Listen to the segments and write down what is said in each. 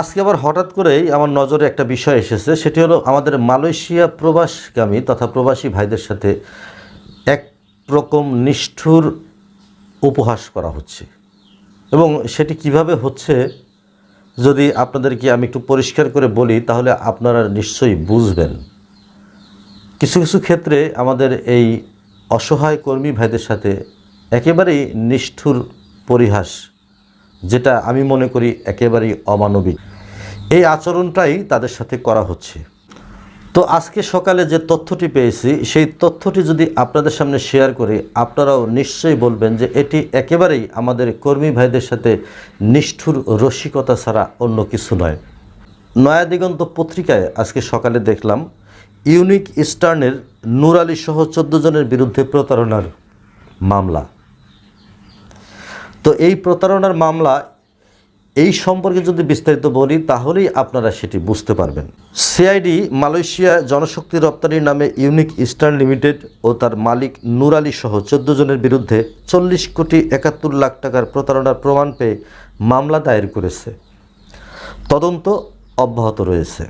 আজকে আবার হঠাৎ করেই আমার নজরে একটা বিষয় এসেছে, সেটি হলো আমাদের মালয়েশিয়া প্রবাসগামী তথা প্রবাসী ভাইদের সাথে এক রকম নিষ্ঠুর উপহাস করা হচ্ছে। এবং সেটি কীভাবে হচ্ছে, যদি আপনাদেরকে আমি একটু পরিষ্কার করে বলি, তাহলে আপনারা নিশ্চয়ই বুঝবেন। কিছু কিছু ক্ষেত্রে আমাদের এই অসহায় কর্মী ভাইদের সাথে একেবারেই নিষ্ঠুর পরিহাস যেটা আমি মনে করি একেবারেই অমানবিক। এই আচরণটাই তাদের সাথে করা হচ্ছে। তো আজকে সকালে যে তথ্যটি পেয়েছি, সেই তথ্যটি যদি আপনাদের সামনে শেয়ার করি, আপনারাও নিশ্চয়ই বলবেন যে এটি একেবারেই আমাদের কর্মী ভাইদের সাথে নিষ্ঠুর রসিকতা ছাড়া অন্য কিছু নয়। নয়া দিগন্ত পত্রিকায় আজকে সকালে দেখলাম, ইউনিক ইস্টার্নের নূর আলী সহ চোদ্দ জনের বিরুদ্ধে প্রতারণার মামলা। তো এই প্রতারণার মামলা, এই সম্পর্কে যদি বিস্তারিত বলি, তাহলেই আপনারা সেটি বুঝতে পারবেন। সিআইডি মালয়েশিয়া জনশক্তি রপ্তানির নামে ইউনিক ইস্টার্ন লিমিটেড ও তার মালিক নূর আলী সহ চোদ্দ জনের বিরুদ্ধে চল্লিশ কোটি একাত্তর লাখ টাকার প্রতারণার প্রমাণ পেয়ে মামলা দায়ের করেছে। তদন্ত অব্যাহত রয়েছে।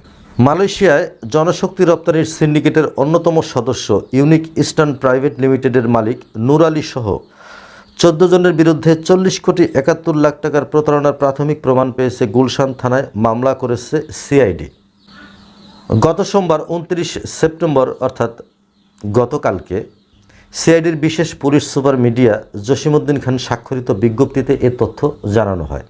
মালয়েশিয়ায় জনশক্তি রপ্তানির সিন্ডিকেটের অন্যতম সদস্য ইউনিক ইস্টার্ন প্রাইভেট লিমিটেডের মালিক নূর আলী সহ চোদ্দ জনের বিরুদ্ধে চল্লিশ কোটি একাত্তর লাখ টাকার প্রতারণার প্রাথমিক প্রমাণ পেয়েছে গুলশান থানায় মামলা করেছে সিআইডি। গত সোমবার উনত্রিশ সেপ্টেম্বর, অর্থাৎ গতকালকে, সিআইডির বিশেষ police super media Jasimuddin Khan স্বাক্ষরিত বিজ্ঞপ্তিতে এ তথ্য জানানো হয়।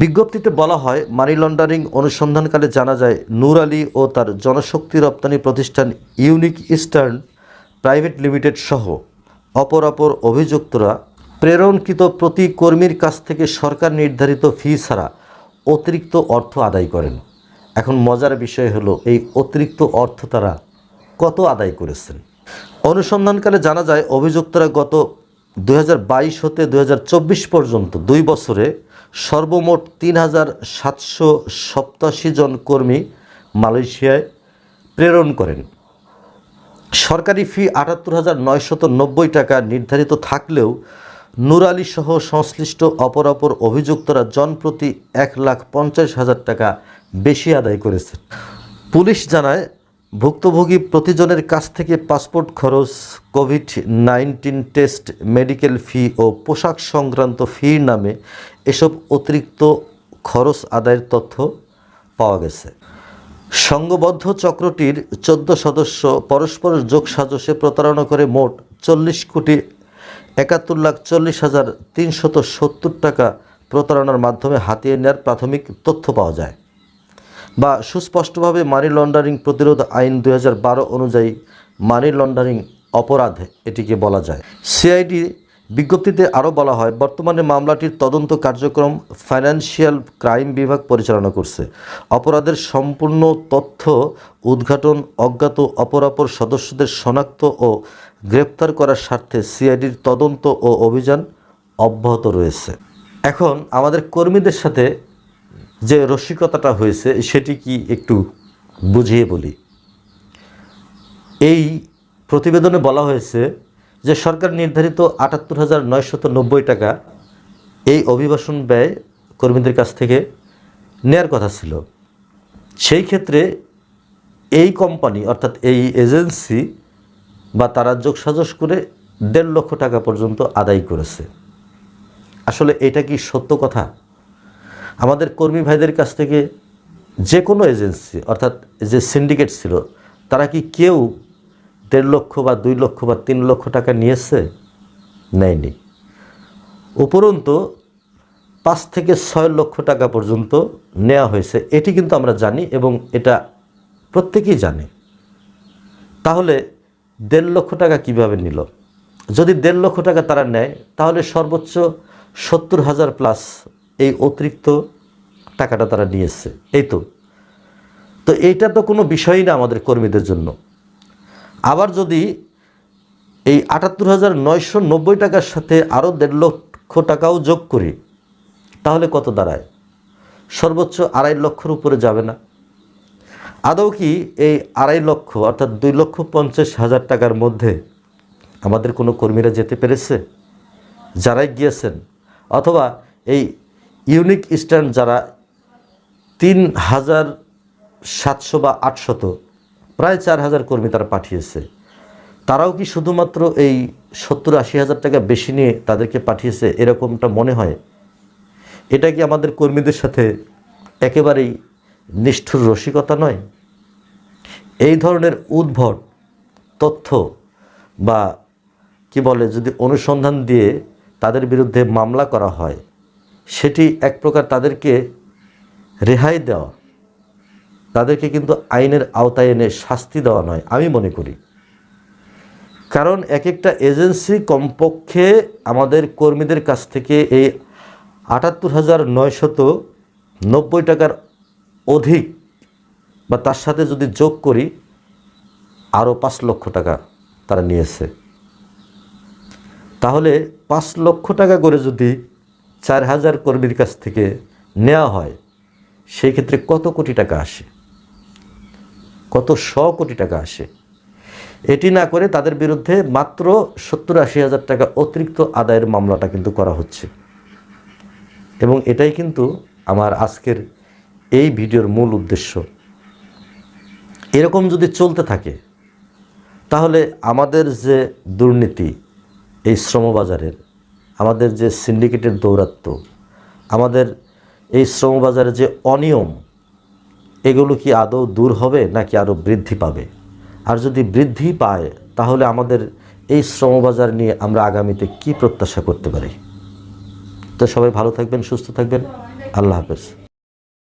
বিজ্ঞপ্তিতে বলা হয়, মানি লন্ডারিং অনুসন্ধানকালে জানা যায়, নূর আলী ও তার জনশক্তি রপ্তানি প্রতিষ্ঠান ইউনিক ইস্টার্ন প্রাইভেট লিমিটেড সহ অপর অপর অভিযুক্তরা প্রেরণকৃত প্রতি কর্মীর কাছ থেকে সরকার নির্ধারিত ফি ছাড়া অতিরিক্ত অর্থ আদায় করেন। এখন মজার বিষয় হলো, এই অতিরিক্ত অর্থ তারা কত আদায় করেছেন? অনুসন্ধানকালে জানা যায়, অভিযুক্তরা গত দু হাজার বাইশ হতে দু হাজার চব্বিশ পর্যন্ত দুই বছরে সর্বমোট তিন হাজার সাতশো জন কর্মী মালয়েশিয়ায় প্রেরণ করেন। সরকারি ফি আটাত্তর হাজার নব্বই টাকা নির্ধারিত থাকলেও নূর সহ সংশ্লিষ্ট অপরাপর অপর অভিযুক্তরা জনপ্রতি এক লাখ পঞ্চাশ হাজার টাকা বেশি আদায় করেছে। পুলিশ জানায়, ভুক্তভোগী প্রতিজনের কাছ থেকে পাসপোর্ট খরচ, Covid nineteen test, medical fee ও পোশাক সংক্রান্ত ফির নামে এসব অতিরিক্ত খরচ আদায়ের তথ্য পাওয়া গেছে। সংঘবদ্ধ চক্রটির চোদ্দ সদস্য পরস্পর যোগ সাজসে প্রতারণা করে মোট চল্লিশ কোটি একাত্তর লাখ চল্লিশ হাজার তিনশত সত্তর টাকা প্রতারণার মাধ্যমে হাতিয়ে নেওয়ার প্রাথমিক তথ্য পাওয়া যায় বা সুস্পষ্টভাবে মানি লন্ডারিং প্রতিরোধ আইন দু হাজার বারো অনুযায়ী মানি লন্ডারিং অপরাধ এটিকে বলা যায়। সিআইডি বিজ্ঞপ্তিতে আরও বলা হয়, বর্তমানে মামলাটির তদন্ত কার্যক্রম ফাইন্যান্সিয়াল ক্রাইম বিভাগ পরিচালনা করছে। অপরাধের সম্পূর্ণ তথ্য উদ্ঘাটন অজ্ঞাত অপরাপর সদস্যদের শনাক্ত ও গ্রেপ্তার করার স্বার্থে সিআইডির তদন্ত ও অভিযান অব্যাহত রয়েছে। এখন আমাদের কর্মীদের সাথে যে রসিকতাটা হয়েছে, সেটি কি একটু বুঝিয়ে বলি। এই প্রতিবেদনে বলা হয়েছে যে সরকার নির্ধারিত আটাত্তর হাজার নয়শত নব্বই টাকা এই অভিবাসন ব্যয় কর্মীদের কাছ থেকে নেয়ার কথা ছিল। সেই ক্ষেত্রে এই কোম্পানি অর্থাৎ এই এজেন্সি বা তারা যোগসাজস করে দেড় লক্ষ টাকা পর্যন্ত আদায় করেছে। আসলে এটা কি সত্য কথা? আমাদের কর্মী ভাইদের কাছ থেকে যে কোনো এজেন্সি অর্থাৎ যে সিন্ডিকেট ছিল, তারা কি কেউ দেড় লক্ষ বা দুই লক্ষ বা তিন লক্ষ টাকা নিয়েছে? নেয়নি। উপরন্তু পাঁচ থেকে ছয় লক্ষ টাকা পর্যন্ত নেওয়া হয়েছে। এটি কিন্তু আমরা জানি এবং এটা প্রত্যেকেই জানে। তাহলে দেড় লক্ষ টাকা কীভাবে নিল? যদি দেড় লক্ষ টাকা তারা নেয়, তাহলে সর্বোচ্চ সত্তর হাজার প্লাস এই অতিরিক্ত টাকাটা তারা নিয়েছে। এই তো। তো এইটা তো কোনো বিষয়ই না আমাদের কর্মীদের জন্য। আবার যদি এই আটাত্তর হাজার নয়শো নব্বই টাকার সাথে আরও দেড় লক্ষ টাকাও যোগ করি, তাহলে কত দাঁড়ায়? সর্বোচ্চ আড়াই লক্ষর উপরে যাবে না। আদৌ কি এই আড়াই লক্ষ অর্থাৎ দুই লক্ষ পঞ্চাশ হাজার টাকার মধ্যে আমাদের কোনো কর্মীরা যেতে পেরেছে? যারাই গিয়েছেন, অথবা এই ইউনিক স্ট্যান্ড যারা তিন হাজার সাতশো বা আটশত প্রায় চার হাজার কর্মী তারা পাঠিয়েছে। তারাও কি শুধুমাত্র এই সত্তর আশি হাজার টাকা বেশি নিয়ে তাদেরকে পাঠিয়েছে এরকমটা মনে হয়? এটা কি আমাদের কর্মীদের সাথে একেবারেই নিষ্ঠুর রসিকতা নয়? এই ধরনের উদ্ভট তথ্য বা কি বলে, যদি অনুসন্ধান দিয়ে তাদের বিরুদ্ধে মামলা করা হয়, সেটি এক প্রকার তাদেরকে রেহাই দেওয়া তাদেরকে কিন্তু আইনের আওতায় এনে শাস্তি দেওয়া নয়, আমি মনে করি। কারণ এক একটা এজেন্সি কমপক্ষে আমাদের কর্মীদের কাছ থেকে এই আটাত্তর হাজার নয়শত নব্বই টাকার অধিক বা তার সাথে যদি যোগ করি, আরও পাঁচ লক্ষ টাকা তারা নিয়েছে। তাহলে পাঁচ লক্ষ টাকা করে যদি চার হাজার কর্মীর কাছ থেকে নেওয়া হয়, সেই ক্ষেত্রে কত কোটি টাকা আসে? কত শ কোটি টাকা আসে। এটি না করে তাদের বিরুদ্ধে মাত্র সত্তর আশি হাজার টাকা অতিরিক্ত আদায়ের মামলাটা কিন্তু করা হচ্ছে। এবং এটাই কিন্তু আমার আজকের এই ভিডিওর মূল উদ্দেশ্য। এরকম যদি চলতে থাকে, তাহলে আমাদের যে দুর্নীতি, এই শ্রমবাজারের, আমাদের যে সিন্ডিকেটের দৌরাত্ম্য, আমাদের এই শ্রমবাজারে যে অনিয়ম এগুলো কি আদৌ দূর হবে নাকি আরও বৃদ্ধি পাবে? আর যদি বৃদ্ধি পায়, তাহলে আমাদের এই শ্রমবাজার নিয়ে আমরা আগামীতে কি প্রত্যাশা করতে পারি? তো সবাই ভালো থাকবেন, সুস্থ থাকবেন। আল্লাহ হাফেজ।